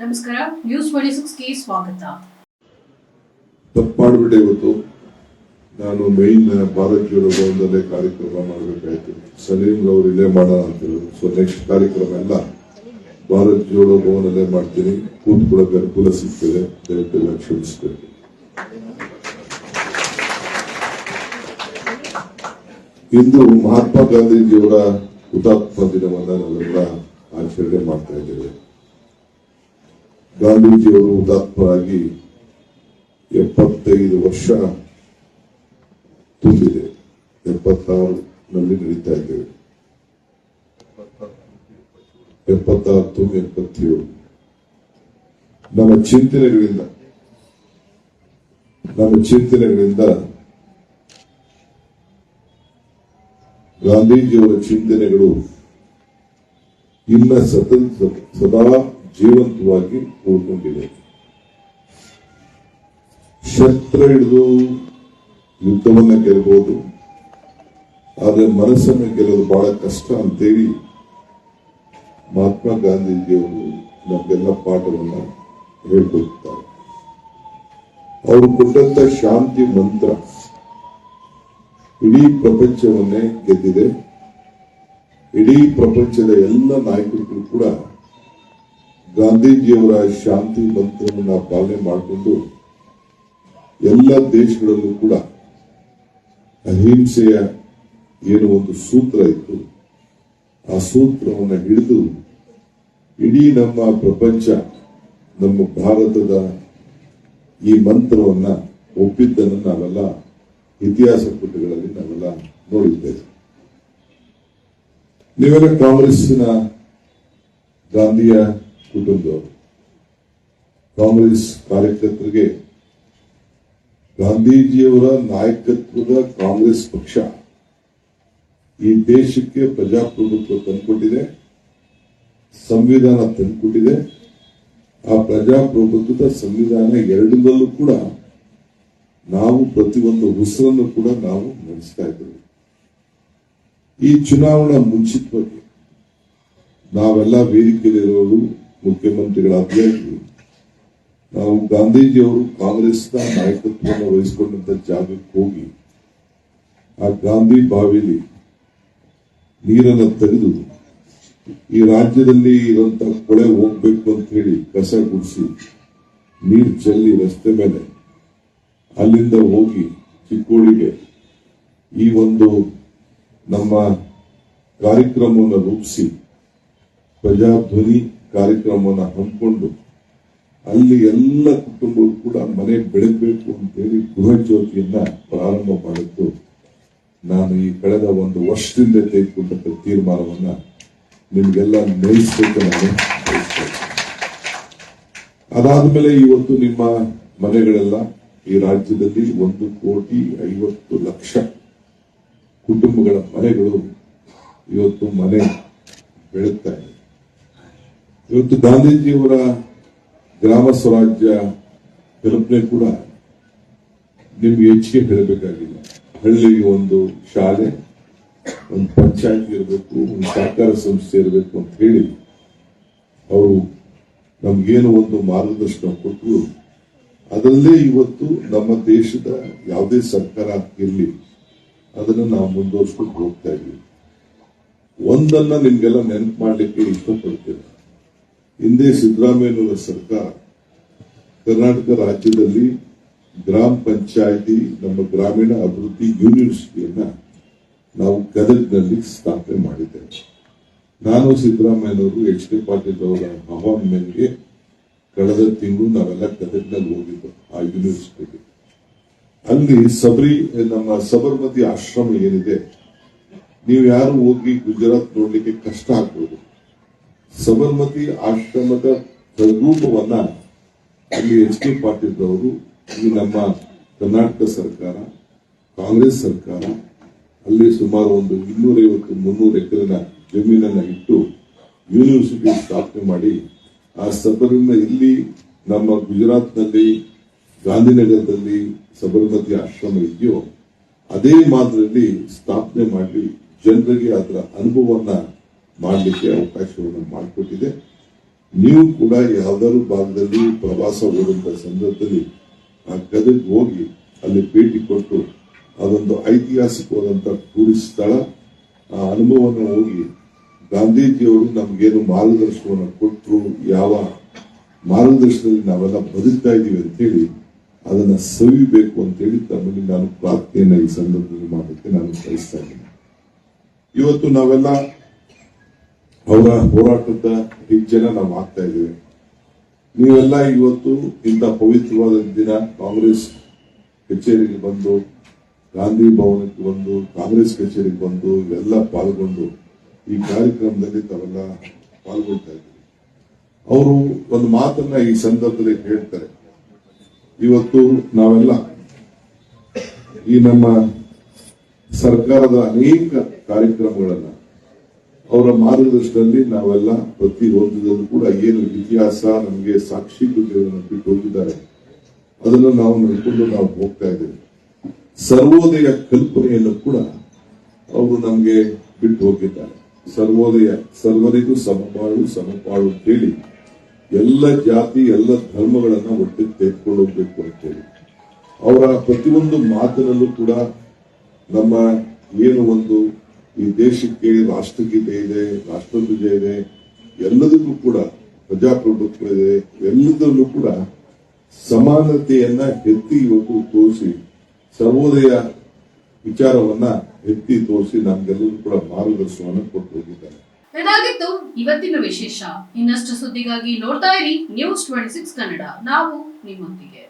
ನಮಸ್ಕಾರ. News twenty ಸ್ವಾಗತ. ಇವತ್ತು. ನಾನು ಮೈನ್ ಭಾರತೀಯರ ಜೋಡೋ ಭವನದಲ್ಲೇ ಕಾರ್ಯಕ್ರಮ ಮಾಡಬೇಕಾಯ್ತು. ಸಲೀಂ ಅವರು ಇಲ್ಲೇ ಮಾಡೋಣ ಅಂತ ಹೇಳಿದ್ರು ಸೊ ನೆಕ್ಸ್ಟ್ ಕಾರ್ಯಕ್ರಮ ಎಲ್ಲ ಭಾರತ್ ಜೋಡೋ ಭವನದಲ್ಲೇ ಮಾಡ್ತೀನಿ ಕೂತ್ಕೊಳ್ಳೋಕೆ ಅನುಕೂಲ ಸಿಗ್ತದೆ. ದಯವಿಟ್ಟು ಕ್ಷಮಿಸ್ಬೇಕು. ಇಂದು ಮಹಾತ್ಮ ಗಾಂಧೀಜಿಯವರ ಹುತಾತ್ಮ ದಿನವನ್ನ ನಾವೆಲ್ಲ ಆಚರಣೆ ಮಾಡ್ತಾ ಇದ್ದೇವೆ. ಗಾಂಧೀಜಿಯವರು ಹುತಾತ್ಮರಾಗಿ ಎಪ್ಪತ್ತೈದು ವರ್ಷ ತುಂಬಿದೆ. ಎಪ್ಪತ್ತಾರನಲ್ಲಿ ನಡೀತಾ ಇದ್ದೇವೆ. ಎಪ್ಪತ್ತಾರು ಎಪ್ಪತ್ತೇಳು. ನಮ್ಮ ಚಿಂತನೆಗಳಿಂದ ನಮ್ಮ ಚಿಂತನೆಗಳಿಂದ ಗಾಂಧೀಜಿಯವರ ಚಿಂತನೆಗಳು ಇನ್ನ ಸತತ ಸದಾ ಜೀವಂತವಾಗಿ ಉಳ್ಕೊಂಡಿದೆ ಶಸ್ತ್ರ ಹಿಡಿದು ಯುದ್ಧವನ್ನ ಗೆಲ್ಲಬಹುದು ಆದರೆ ಮನಸ್ಸನ್ನು ಗೆಲ್ಲೋದು ಬಹಳ ಕಷ್ಟ ಅಂತೇಳಿ ಮಹಾತ್ಮ ಗಾಂಧೀಜಿಯವರು ನಮಗೆಲ್ಲ ಪಾಠವನ್ನ ಹೇಳ್ಕೊಡ್ತಾರೆ. ಅವರು ಕೊಟ್ಟಂತ ಶಾಂತಿ ಮಂತ್ರ ಇಡೀ ಪ್ರಪಂಚವನ್ನೇ ಗೆದ್ದಿದೆ. ಇಡೀ ಪ್ರಪಂಚದ ಎಲ್ಲ ನಾಯಕರುಗಳು ಕೂಡ ಗಾಂಧೀಜಿಯವರ ಶಾಂತಿ ಮಂತ್ರವನ್ನು ಪಾಲನೆ ಮಾಡಿಕೊಂಡು ಎಲ್ಲ ದೇಶಗಳಲ್ಲೂ ಕೂಡ ಅಹಿಂಸೆಯ ಏನು ಒಂದು ಸೂತ್ರ ಇತ್ತು. ಆ ಸೂತ್ರವನ್ನು ಹಿಡಿದು ಇಡೀ ನಮ್ಮ ಪ್ರಪಂಚ, ನಮ್ಮ ಭಾರತದ ಈ ಮಂತ್ರವನ್ನ ಒಪ್ಪಿದ್ದನ್ನು ನಾವೆಲ್ಲ ಇತಿಹಾಸ ಪುಟಗಳಲ್ಲಿ ನಾವೆಲ್ಲ ನೋಡಿದ್ದೇವೆ ನೀವೆಲ್ಲ ಕಾಂಗ್ರೆಸ್ಸಿನ ಗಾಂಧಿಯ ಕುಟುಂಬದವರು ಕಾಂಗ್ರೆಸ್ ಕಾರ್ಯಕರ್ತರಿಗೆ ಗಾಂಧೀಜಿಯವರ ನಾಯಕತ್ವದ ಕಾಂಗ್ರೆಸ್ ಪಕ್ಷ ಈ ದೇಶಕ್ಕೆ ಪ್ರಜಾಪ್ರಭುತ್ವ ತಂದುಕೊಟ್ಟಿದೆ, ಸಂವಿಧಾನ ತಂದುಕೊಟ್ಟಿದೆ. ಆ ಪ್ರಜಾಪ್ರಭುತ್ವದ ಸಂವಿಧಾನ ಎರಡರಲ್ಲೂ ಕೂಡ ನಾವು ಪ್ರತಿಯೊಂದು ಉಸಿರನ್ನು ಕೂಡ ನಾವು ನಡೆಸ್ತಾ ಇದ್ದೇವೆ. ಈ ಚುನಾವಣಾ ಮುಂಚಿತವಾಗಿ ನಾವೆಲ್ಲ ವೇದಿಕೆಯಲ್ಲಿರೋರು ಮುಖ್ಯಮಂತ್ರಿಗಳ ಅಭ್ಯರ್ಥಿ ನಾವು ಗಾಂಧೀಜಿಯವರು ಕಾಂಗ್ರೆಸ್ನ ನಾಯಕತ್ವವನ್ನು ವಹಿಸಿಕೊಂಡಂತ ಜಾಗಕ್ಕೆ ಹೋಗಿ ಆ ಗಾಂಧಿ ಬಾವಿಲಿ ನೀರನ್ನು ತೆಗೆದು ಈ ರಾಜ್ಯದಲ್ಲಿ ಇರುವಂತ ಕೊಳೆ ಹೋಗ್ಬೇಕು ಅಂತ ಹೇಳಿ ಕಸ ಗುಡಿಸಿ ನೀರು ಚೆಲ್ಲಿ ರಸ್ತೆ ಮೇಲೆ ಅಲ್ಲಿಂದ ಹೋಗಿ ಚಿಕ್ಕೋಡಿಗೆ ಈ ಒಂದು ನಮ್ಮ ಕಾರ್ಯಕ್ರಮವನ್ನು ರೂಪಿಸಿ ಪ್ರಜಾಧ್ವನಿ ಕಾರ್ಯಕ್ರಮವನ್ನು ಹಮ್ಮಿಕೊಂಡು ಅಲ್ಲಿ ಎಲ್ಲ ಕುಟುಂಬಗಳು ಕೂಡ ಮನೆ ಬೆಳಗಬೇಕು ಅಂತೇಳಿ ಗೃಹ ಜ್ಯೋತಿಯನ್ನ ಪ್ರಾರಂಭ ಮಾಡಿದ್ದು ನಾನು ಈ ಕಳೆದ ಒಂದು ವರ್ಷದಿಂದ ತೆಗೆದುಕೊಂಡಂತ ತೀರ್ಮಾನವನ್ನ ನಿಮ್ಗೆಲ್ಲ ನೆಲೆಸಬೇಕು ನಾನು. ಅದಾದ್ಮೇಲೆ ಇವತ್ತು ನಿಮ್ಮ ಮನೆಗಳೆಲ್ಲ ಈ ರಾಜ್ಯದಲ್ಲಿ ಒಂದು ಕೋಟಿ ಐವತ್ತು ಲಕ್ಷ ಕುಟುಂಬಗಳ ಮನೆಗಳು ಇವತ್ತು ಮನೆ ಬೆಳಗ್ತಾ ಇದೆ ಇವತ್ತು ಗಾಂಧೀಜಿಯವರ ಗ್ರಾಮ ಸ್ವರಾಜ್ಯ ಕಲ್ಪನೆ ಕೂಡ ನಿಮ್ಗೆ ಹೆಚ್ಚಿಗೆ ಹೇಳಬೇಕಾಗಿಲ್ಲ ಹಳ್ಳಿಗೆ ಒಂದು ಶಾಲೆ, ಒಂದು ಪಂಚಾಯತ್ ಇರಬೇಕು, ಒಂದು ಸಹಕಾರ ಸಂಸ್ಥೆ ಇರಬೇಕು ಅಂತ ಹೇಳಿ ಅವರು ನಮ್ಗೇನು ಒಂದು ಮಾರ್ಗದರ್ಶನ ಕೊಟ್ಟರು ಅದರಲ್ಲೇ ಇವತ್ತು ನಮ್ಮ ದೇಶದ ಯಾವುದೇ ಸರ್ಕಾರ ಇರಲಿ ಅದನ್ನು ನಾವು ಮುಂದುವರ್ಸ್ಕೊಂಡು ಹೋಗ್ತಾ ಇದ್ದೀವಿ ಒಂದನ್ನ ನಿಮ್ಗೆಲ್ಲ ನೆನಪು ಮಾಡ್ಲಿಕ್ಕೆ ಇಷ್ಟಪಡ್ತೇನೆ. ಹಿಂದೆ ಸಿದ್ದರಾಮಯ್ಯನವರ ಸರ್ಕಾರ ಕರ್ನಾಟಕ ರಾಜ್ಯದಲ್ಲಿ ಗ್ರಾಮ ಪಂಚಾಯಿತಿ, ನಮ್ಮ ಗ್ರಾಮೀಣ ಅಭಿವೃದ್ಧಿ ಯೂನಿವರ್ಸಿಟಿಯನ್ನ ನಾವು ಗದಗ್ನಲ್ಲಿ ಸ್ಥಾಪನೆ ಮಾಡಿದ್ದೇವೆ. ನಾನು ಸಿದ್ದರಾಮಯ್ಯನವರು ಎಚ್ ಡಿ ಪಾಟೀಲ್ ಅವರ ಆಹ್ವಾನ ಕಳೆದ ತಿಂಗಳು ನಾವೆಲ್ಲ ಗದಗ್ನಲ್ಲಿ ಹೋಗಿದ್ದು ಆ ಯೂನಿವರ್ಸಿಟಿಗೆ. ಅಲ್ಲಿ ಸಬರಿ, ನಮ್ಮ ಸಬರ್ಮತಿ ಆಶ್ರಮ ಏನಿದೆ, ನೀವು ಯಾರು ಹೋಗಿ ಗುಜರಾತ್ ನೋಡ್ಲಿಕ್ಕೆ ಕಷ್ಟ ಆಗ್ಬೋದು. ಸಬರ್ಮತಿ ಆಶ್ರಮದ ಪ್ರರೂಪವನ್ನ ಅಲ್ಲಿ ಎಚ್ ಕೆ ಪಾಟೀಲ್ ಅವರು ಈ ನಮ್ಮ ಕರ್ನಾಟಕ ಸರ್ಕಾರ, ಕಾಂಗ್ರೆಸ್ ಸರ್ಕಾರ, ಅಲ್ಲಿ ಸುಮಾರು ಒಂದು ಇನ್ನೂರೈವತ್ತು ಮುನ್ನೂರು ಎಕರೆನ ಜಮೀನನ್ನ ಇಟ್ಟು ಯೂನಿವರ್ಸಿಟಿ ಸ್ಥಾಪನೆ ಮಾಡಿ, ಆ ಸಬರಿನ ಇಲ್ಲಿ ನಮ್ಮ ಗುಜರಾತ್ನಲ್ಲಿ, ಗಾಂಧಿನಗರದಲ್ಲಿ ಸಬರಮತಿ ಆಶ್ರಮ ಇದೆಯೋ, ಅದೇ ಮಾದರಿಯಲ್ಲಿ ಸ್ಥಾಪನೆ ಮಾಡಿ ಜನರಿಗೆ ಅದರ ಅನುಭವವನ್ನ ಮಾಡಲಿಕ್ಕೆ ಅವಕಾಶವನ್ನು ಮಾಡಿಕೊಟ್ಟಿದೆ. ನೀವು ಕೂಡ ಯಾವ್ದಾದ್ರು ಭಾಗದಲ್ಲಿ ಪ್ರವಾಸ ಹೋದಂತ ಸಂದರ್ಭದಲ್ಲಿ ಆ ಗದಗ ಹೋಗಿ ಅಲ್ಲಿ ಭೇಟಿ ಕೊಟ್ಟು ಅದೊಂದು ಐತಿಹಾಸಿಕವಾದಂಥ ಟೂರಿಸ್ಟ್ ಸ್ಥಳ, ಆ ಅನುಭವವನ್ನು ಹೋಗಿ ಗಾಂಧೀಜಿಯವರು ನಮ್ಗೇನು ಮಾರ್ಗದರ್ಶನವನ್ನು ಕೊಟ್ಟರು ಯಾವ ಮಾರ್ಗದರ್ಶನದಲ್ಲಿ ನಾವೆಲ್ಲ ಬದುಕ್ತಾ ಇದೀವಿ ಅಂತೇಳಿ ಅದನ್ನ ಸವಿಬೇಕು ಅಂತೇಳಿ ತಮ್ಮಲ್ಲಿ ನಾನು ಪ್ರಾರ್ಥನೆಯನ್ನ ಈ ಸಂದರ್ಭದಲ್ಲಿ ಮಾಡೋದಕ್ಕೆ ನಾನು ಬಯಸ್ತಾ ಇದ್ದೀನಿ. ಇವತ್ತು ನಾವೆಲ್ಲ ಅವರ ಹೋರಾಟದ ಹೆಜ್ಜೆನ ನಾವು ಆಗ್ತಾ ಇದ್ದೇವೆ. ನೀವೆಲ್ಲ ಇವತ್ತು ಇಂಥ ಪವಿತ್ರವಾದ ದಿನ ಕಾಂಗ್ರೆಸ್ ಕಚೇರಿಗೆ ಬಂದು, ಗಾಂಧಿ ಭವನಕ್ಕೆ ಬಂದು, ಕಾಂಗ್ರೆಸ್ ಕಚೇರಿಗೆ ಬಂದು ಇವೆಲ್ಲ ಪಾಲ್ಗೊಂಡು ಈ ಕಾರ್ಯಕ್ರಮದಲ್ಲಿ ತಾವೆಲ್ಲ ಪಾಲ್ಗೊಳ್ತಾ ಇದ್ದೀವಿ ಅವರು ಒಂದು ಮಾತನ್ನ ಈ ಸಂದರ್ಭದಲ್ಲಿ ಹೇಳ್ತಾರೆ. ಇವತ್ತು ನಾವೆಲ್ಲ ಈ ನಮ್ಮ ಸರ್ಕಾರದ ಅನೇಕ ಕಾರ್ಯಕ್ರಮಗಳನ್ನ ಅವರ ಮಾರ್ಗದರ್ಶನದಲ್ಲಿ ನಾವೆಲ್ಲ ಪ್ರತಿ ಒಂದು ಕೂಡ ಏನು ಇತಿಹಾಸ ನಮಗೆ ಸಾಕ್ಷಿ ಬಿಟ್ಟು ಹೋಗಿದ್ದಾರೆ ಅದನ್ನು ನಾವು ನೋಡಿಕೊಂಡು ನಾವು ಹೋಗ್ತಾ ಇದ್ದೇವೆ. ಸರ್ವೋದಯ ಕಲ್ಪನೆಯನ್ನು ಕೂಡ ಅವರು ನಮಗೆ ಬಿಟ್ಟು ಹೋಗಿದ್ದಾರೆ. ಸರ್ವೋದಯ, ಸರ್ವರಿಗೂ ಸಮಪಾಳು ಸಮಪಾಳು ಅಂತೇಳಿ ಎಲ್ಲ ಜಾತಿ, ಎಲ್ಲ ಧರ್ಮಗಳನ್ನ ಒಟ್ಟಿಗೆ ತೆಗೆದುಕೊಂಡು ಹೋಗ್ಬೇಕು ಅಂತೇಳಿ ಅವರ ಪ್ರತಿಯೊಂದು ಮಾತಿನಲ್ಲೂ ಕೂಡ ನಮ್ಮ ಏನು ಒಂದು ಈ ದೇಶಕ್ಕೆ ರಾಷ್ಟ್ರಗೀತೆ ಇದೆ, ರಾಷ್ಟ್ರಧ್ವಜ ಇದೆ, ಎಲ್ಲದಕ್ಕೂ ಕೂಡ ಪ್ರಜಾಪ್ರಭುತ್ವ ಇದೆ ಎಲ್ಲದರಲ್ಲೂ ಕೂಡ ಸಮಾನತೆಯನ್ನ ಎತ್ತಿ ಇವತ್ತು ತೋರಿಸಿ, ಸರ್ವೋದಯ ವಿಚಾರವನ್ನ ಎತ್ತಿ ತೋರಿಸಿ ನಮ್ಗೆಲ್ಲರೂ ಕೂಡ ಮಾರ್ಗದರ್ಶನವನ್ನು ಕೊಟ್ಟು ಹೋಗಿದ್ದಾರೆ. ಇದಾಗಿತ್ತು ಇವತ್ತಿನ ವಿಶೇಷ. ಇನ್ನಷ್ಟು ಸುದ್ದಿಗಾಗಿ ನೋಡ್ತಾ ಇರಿ ನ್ಯೂಸ್ ಟ್ವೆಂಟಿ ಸಿಕ್ಸ್ ಕನ್ನಡ ನಾವು ನಿಮ್ಮೊಂದಿಗೆ.